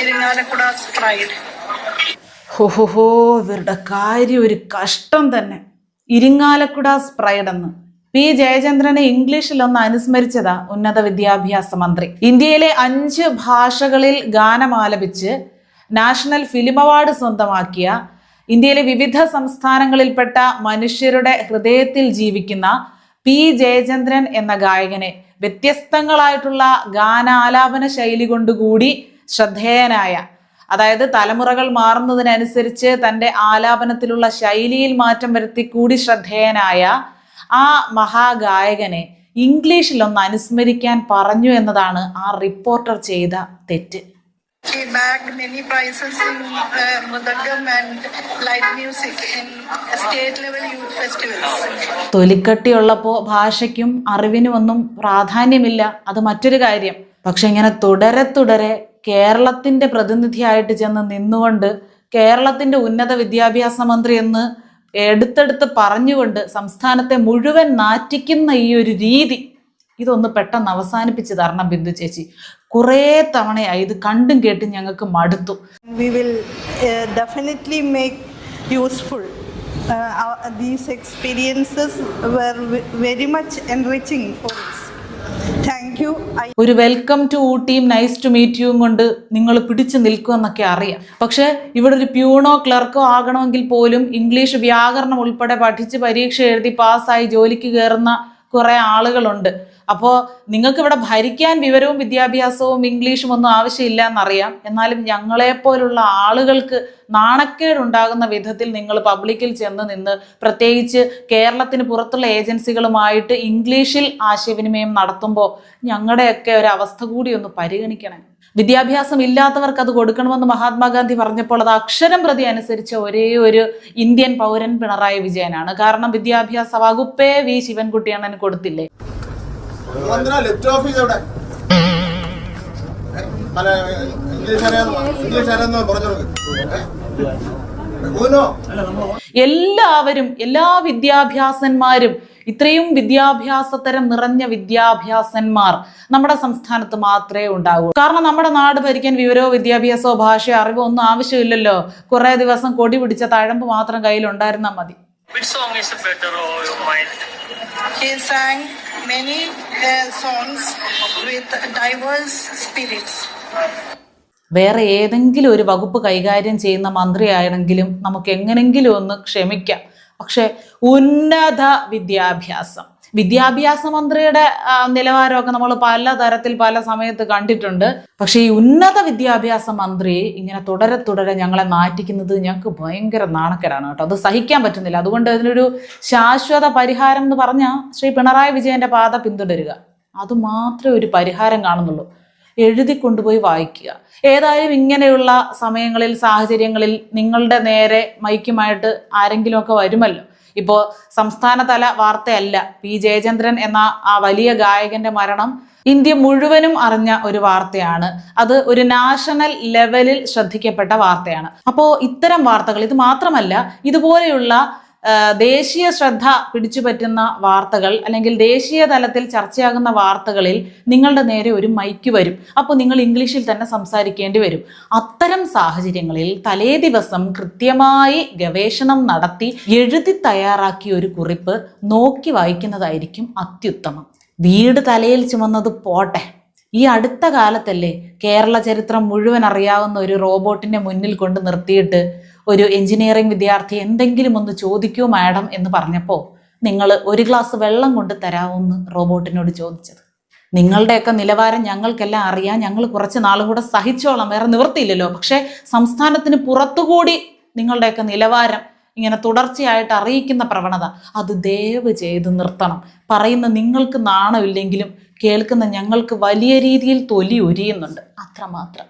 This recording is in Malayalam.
Irinalakuda's pride. ഹോ ഇവരുടെ കാര്യം ഒരു കഷ്ടം തന്നെ. ഇരിങ്ങാലക്കുട സ്പ്രൈഡ് എന്ന്. പി. ജയചന്ദ്രനെ ഇംഗ്ലീഷിൽ ഒന്ന് അനുസ്മരിച്ചതാ ഉന്നത വിദ്യാഭ്യാസ മന്ത്രി. ഇന്ത്യയിലെ അഞ്ച് ഭാഷകളിൽ ഗാനം ആലപിച്ച് നാഷണൽ ഫിലിം അവാർഡ് സ്വന്തമാക്കിയ ഇന്ത്യയിലെ വിവിധ സംസ്ഥാനങ്ങളിൽപ്പെട്ട മനുഷ്യരുടെ ഹൃദയത്തിൽ ജീവിക്കുന്ന പി. ജയചന്ദ്രൻ എന്ന ഗായകനെ വ്യത്യസ്തങ്ങളായിട്ടുള്ള ഗാനാലാപന ശൈലി കൊണ്ടുകൂടി ശ്രദ്ധേയനായ അതായത് തലമുറകൾ മാറുന്നതിനനുസരിച്ച് തന്റെ ആലാപനത്തിലുള്ള ശൈലിയിൽ മാറ്റം വരുത്തി കൂടി ശ്രദ്ധേയനായ ആ മഹാഗായകനെ ഇംഗ്ലീഷിൽ ഒന്ന് അനുസ്മരിക്കാൻ പറഞ്ഞു എന്നതാണ് ആ റിപ്പോർട്ടർ ചെയ്ത തെറ്റ്. തൊലിക്കട്ടിയുള്ളപ്പോ bagged many prizes in uh, Mudagam and light music in state level youth festivals. തൊലിക്കട്ടിയുള്ളപ്പോൾ ഭാഷയ്ക്കും അറിവിനും ഒന്നും പ്രാധാന്യമില്ല. അത് മറ്റൊരു കാര്യം. പക്ഷെ ഇങ്ങനെ തുടരെ തുടരെ കേരളത്തിന്റെ പ്രതിനിധിയായിട്ട് ചെന്ന് നിന്നുകൊണ്ട് കേരളത്തിന്റെ ഉന്നത വിദ്യാഭ്യാസ മന്ത്രി എന്ന് എടുത്തെടുത്ത് പറഞ്ഞുകൊണ്ട് സംസ്ഥാനത്തെ മുഴുവൻ നാറ്റിക്കുന്ന ഈ ഒരു രീതി ഇതൊന്ന് പെട്ടെന്ന് അവസാനിപ്പിച്ച് തരണം ബിന്ദു ചേച്ചി കുറേ തവണയായി ഇത് കണ്ടും കേട്ടും ഞങ്ങൾക്ക് മടുത്തു we will uh, definitely make useful. Uh, our, these experiences were ve- ഒരു വെൽക്കം ടു ഊട്ടിയും നൈസ് ടു മീറ്റ് യുവും കൊണ്ട് നിങ്ങൾ പിടിച്ചു നിൽക്കുമെന്നൊക്കെ അറിയാം. പക്ഷെ ഇവിടെ ഒരു പ്യൂണോ ക്ലർക്കോ ആകണമെങ്കിൽ പോലും ഇംഗ്ലീഷ് വ്യാകരണം ഉൾപ്പെടെ പഠിച്ച് പരീക്ഷ എഴുതി പാസ്സായി ജോലിക്ക് കയറുന്ന കുറെ ആളുകളുണ്ട്. അപ്പോൾ നിങ്ങൾക്ക് ഇവിടെ ഭരിക്കാൻ വിവരവും വിദ്യാഭ്യാസവും ഇംഗ്ലീഷും ഒന്നും ആവശ്യമില്ല എന്നറിയാം. എന്നാലും ഞങ്ങളെപ്പോലുള്ള ആളുകൾക്ക് നാണക്കേടുണ്ടാകുന്ന വിധത്തിൽ നിങ്ങൾ പബ്ലിക്കിൽ ചെന്ന് നിന്ന് പ്രത്യേകിച്ച് കേരളത്തിന് പുറത്തുള്ള ഏജൻസികളുമായിട്ട് ഇംഗ്ലീഷിൽ ആശയവിനിമയം നടത്തുമ്പോൾ ഞങ്ങളുടെയൊക്കെ ഒരു അവസ്ഥ കൂടി ഒന്ന് പരിഗണിക്കണം. വിദ്യാഭ്യാസം ഇല്ലാത്തവർക്ക് അത് കൊടുക്കണമെന്ന് മഹാത്മാഗാന്ധി പറഞ്ഞപ്പോൾ അത് അക്ഷരം പ്രതി അനുസരിച്ച ഒരേ ഒരു ഇന്ത്യൻ പൗരൻ പിണറായി വിജയനാണ്. കാരണം വിദ്യാഭ്യാസ വകുപ്പേ വി ശിവൻകുട്ടിയണ്ണന് കൊടുത്തില്ലേ? ലെഫ്റ്റ് ഓഫീസ് എവിടെ പല ഇംഗ്ലീഷ് അറിയാന്ന് ഇംഗ്ലീഷ് അറിയാന്ന് പറഞ്ഞു എല്ലാവരും എല്ലാ വിദ്യാഭ്യാസന്മാരും ഇത്രയും വിദ്യാഭ്യാസതരം നിറഞ്ഞ വിദ്യാഭ്യാസന്മാർ നമ്മുടെ സംസ്ഥാനത്ത് മാത്രമേ ഉണ്ടാകൂ. കാരണം നമ്മുടെ നാട് ഭരിക്കാൻ വിവരോ വിദ്യാഭ്യാസമോ ഭാഷയോ അറിവോ ഒന്നും ആവശ്യമില്ലല്ലോ. കുറേ ദിവസം കൊടി പിടിച്ച തഴമ്പ് മാത്രം കയ്യിലുണ്ടായിരുന്നാൽ മതി. Which song is better or mind? He sang many uh, songs with diverse spirits. വേറെ ഏതെങ്കിലും ഒരു വകുപ്പ് കൈകാര്യം ചെയ്യുന്ന മന്ത്രിയാണെങ്കിലും നമുക്ക് എങ്ങനെങ്കിലും ഒന്ന് ക്ഷമിക്കാം പക്ഷെ ഉന്നത വിദ്യാഭ്യാസം വിദ്യാഭ്യാസ മന്ത്രിയുടെ നിലവാരമൊക്കെ നമ്മൾ പല തരത്തിൽ പല സമയത്ത് കണ്ടിട്ടുണ്ട്. പക്ഷേ ഈ ഉന്നത വിദ്യാഭ്യാസ മന്ത്രി ഇങ്ങനെ തുടരെ തുടരെ ഞങ്ങളെ നാറ്റിക്കുന്നത് ഞങ്ങൾക്ക് ഭയങ്കര നാണക്കേടാണ് കേട്ടോ. അത് സഹിക്കാൻ പറ്റുന്നില്ല. അതുകൊണ്ട് ഇതിനൊരു ശാശ്വത പരിഹാരം എന്ന് പറഞ്ഞാൽ ശ്രീ പിണറായി വിജയന്റെ പാത പിന്തുടരുക. അത് മാത്രമേ ഒരു പരിഹാരം കാണുന്നുള്ളൂ. എഴുതി കൊണ്ടുപോയി വായിക്കുക. ഏതായാലും ഇങ്ങനെയുള്ള സമയങ്ങളിൽ സാഹചര്യങ്ങളിൽ നിങ്ങളുടെ നേരെ മൈക്കുമായിട്ട് ആരെങ്കിലുമൊക്കെ വരുമല്ലോ. ഇപ്പോൾ സംസ്ഥാനതല വാർത്തയല്ല. പി. ജയചന്ദ്രൻ എന്ന ആ വലിയ ഗായകന്റെ മരണം ഇന്ത്യ മുഴുവനും അറിഞ്ഞ ഒരു വാർത്തയാണ്. അത് ഒരു നാഷണൽ ലെവലിൽ ശ്രദ്ധിക്കപ്പെട്ട വാർത്തയാണ്. അപ്പോൾ ഇത്തരം വാർത്തകൾ ഇത് മാത്രമല്ല ഇതുപോലെയുള്ള ദേശീയ ശ്രദ്ധ പിടിച്ചുപറ്റുന്ന വാർത്തകൾ അല്ലെങ്കിൽ ദേശീയ തലത്തിൽ ചർച്ചയാകുന്ന വാർത്തകളിൽ നിങ്ങളുടെ നേരെ ഒരു മൈക്ക് വരും. അപ്പോൾ നിങ്ങൾ ഇംഗ്ലീഷിൽ തന്നെ സംസാരിക്കേണ്ടി വരും. അത്തരം സാഹചര്യങ്ങളിൽ തലേ ദിവസം കൃത്യമായി ഗവേഷണം നടത്തി എഴുതി തയ്യാറാക്കിയ ഒരു കുറിപ്പ് നോക്കി വായിക്കുന്നതായിരിക്കും അത്യുത്തമം. വീട് തലയിൽ ചുമന്നത് പോട്ടെ. ഈ അടുത്ത കാലത്തല്ലേ കേരള ചരിത്രം മുഴുവൻ അറിയാവുന്ന ഒരു റോബോട്ടിന്റെ മുന്നിൽ കൊണ്ട് നിർത്തിയിട്ട് ഒരു എഞ്ചിനീയറിംഗ് വിദ്യാർത്ഥി എന്തെങ്കിലും ഒന്ന് ചോദിക്കൂ മാഡം എന്ന് പറഞ്ഞപ്പോൾ നിങ്ങൾ ഒരു ഗ്ലാസ് വെള്ളം കൊണ്ട് തരാമെന്ന് റോബോട്ടിനോട് ചോദിച്ചത്. നിങ്ങളുടെയൊക്കെ നിലവാരം ഞങ്ങൾക്കെല്ലാം അറിയാം. ഞങ്ങൾ കുറച്ച് നാളും കൂടെ സഹിച്ചോളാം. വേറെ നിവൃത്തിയില്ലല്ലോ. പക്ഷേ സംസ്ഥാനത്തിന് പുറത്തുകൂടി നിങ്ങളുടെയൊക്കെ നിലവാരം ഇങ്ങനെ തുടർച്ചയായിട്ട് അറിയിക്കുന്ന പ്രവണത അത് ദയവ് ചെയ്ത് നിർത്തണം. പറയുന്ന നിങ്ങൾക്ക് നാണമില്ലെങ്കിലും കേൾക്കുന്ന ഞങ്ങൾക്ക് വലിയ രീതിയിൽ തൊലി ഒരിയുന്നുണ്ട് അത്രമാത്രം.